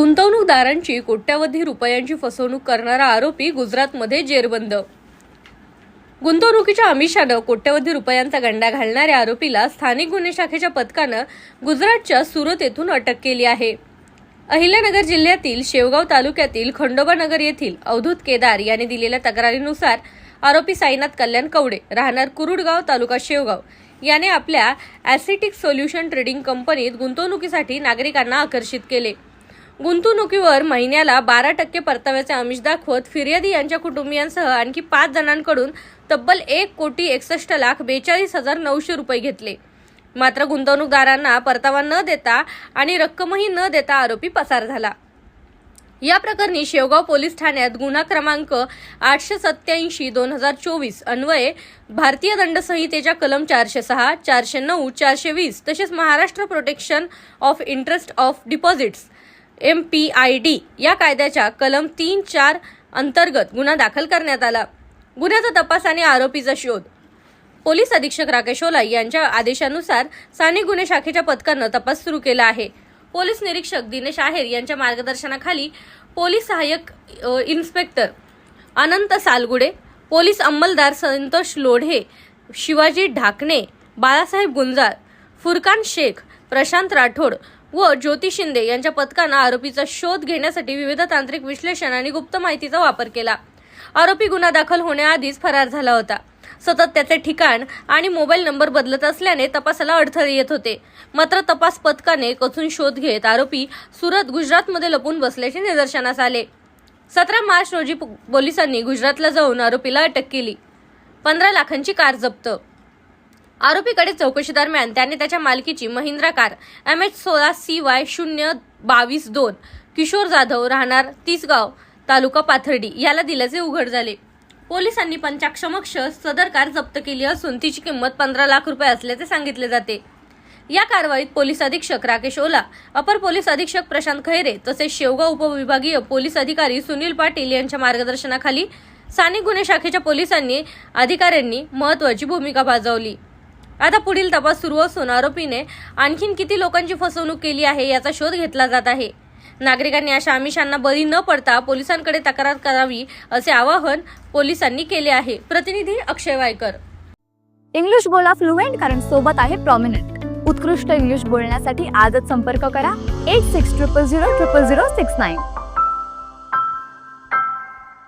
गुंतवणूकदारांची कोट्यावधी रुपयांची फसवणूक करणारा आरोपी गुजरातमध्ये जेरबंद. गुंतवणुकीच्या आमिषानं कोट्यवधी रुपयांचा गंडा घालणाऱ्या आरोपीला स्थानिक गुन्हे शाखेच्या पथकानं गुजरातच्या सुरत येथून अटक केली आहे. अहिल्यानगर जिल्ह्यातील शेवगाव तालुक्यातील खंडोबा नगर येथील अवधूत केदार यांनी दिलेल्या तक्रारीनुसार आरोपी साईनाथ कल्याण कवडे राहणार कुरुडगाव तालुका शेवगाव याने आपल्या ॲसिटिक सोल्युशन ट्रेडिंग कंपनीत गुंतवणुकीसाठी नागरिकांना आकर्षित केले. गुंतवणुकीवर महिन्याला बारा टक्के परताव्याचे आमिष दाखवत फिर्यादी यांच्या कुटुंबियांसह आणखी पाच जणांकडून तब्बल एक कोटी एकसष्ट लाख बेचाळीस हजार नऊशे रुपये घेतले. मात्र गुंतवणूकदारांना परतावा न देता आणि रक्कमही न देता आरोपी पसार झाला. या प्रकरणी शेवगाव पोलीस ठाण्यात गुन्हा क्रमांक आठशे सत्याऐंशी दोन हजार चोवीस अन्वये भारतीय दंड संहितेच्या कलम चारशे सहा चारशे नऊ चारशे वीस तसेच Maharashtra protection of interest of deposits M P I D या कायद्याच्या कलम तीन चार अंतर्गत गुन्हा दाखल करण्यात आला. गुन्ह्याचा तपास आणि आरोपीचा शोध. पोलीस अधीक्षक राकेश ओला यांच्या आदेशानुसार स्थानिक गुन्हे शाखेच्या पथकानं तपास सुरू केला आहे. पोलीस निरीक्षक दिनेश आहेर यांच्या मार्गदर्शनाखाली पोलीस सहाय्यक इन्स्पेक्टर अनंत सालगुडे पोलीस अंमलदार संतोष लोढे शिवाजी ढाकणे बाळासाहेब गुंजाळ फुरकान शेख प्रशांत राठोड व ज्योती शिंदे यांच्या पथकानं आरोपीचा शोध घेण्यासाठी विविध तांत्रिक विश्लेषण आणि गुप्त माहितीचा वापर केला. आरोपी गुन्हा दाखल होण्याआधीच फरार झाला होता. सतत त्याचे ठिकाण आणि मोबाईल नंबर बदलत असल्याने तपासाला अडथळे येत होते. मात्र तपास पथकाने कचून शोध घेत आरोपी सुरत गुजरातमध्ये लपून बसल्याचे निदर्शनास आले. सतरा मार्च रोजी पोलिसांनी गुजरातला जाऊन आरोपीला अटक केली. पंधरा लाखांची कार जप्त आरोपीकडे चौकशी दरम्यान त्याने त्याच्या मालकीची महिंद्रा कार एम एच सोळा सी वाय शून्य बावीस दोन किशोर जाधव राहणार तिसगाव तालुका पाथर्डी याला दिल्याचे उघड झाले. पोलिसांनी पंचाक्षमक्ष सदर कार जप्त केली असून तिची किंमत पंधरा लाख रुपये असल्याचे सांगितले जाते. या कारवाईत पोलीस अधीक्षक राकेश ओला अपर पोलीस अधीक्षक प्रशांत खैरे तसेच शेवगाव उपविभागीय पोलीस अधिकारी सुनील पाटील यांच्या मार्गदर्शनाखाली स्थानिक गुन्हे शाखेच्या पोलिसांनी अधिकाऱ्यांनी महत्वाची भूमिका बजावली. आता पुढील तपास सुरू असून आरोपीने आणखीन किती लोकांची फसवणूक केली आहे याचा शोध घेतला जात आहे. नागरिकांनी अशा आमिषांना बळी न पडता पोलिसांकडे तक्रार करावी असे आवाहन पोलिसांनी केले आहे. प्रतिनिधी अक्षय वायकर. इंग्लिश बोला फ्लुएंट कारण सोबत आहे प्रॉमिनंट उत्कृष्ट इंग्लिश बोलण्यासाठी आजच संपर्क करा. Eight six triple zero triple zero six nine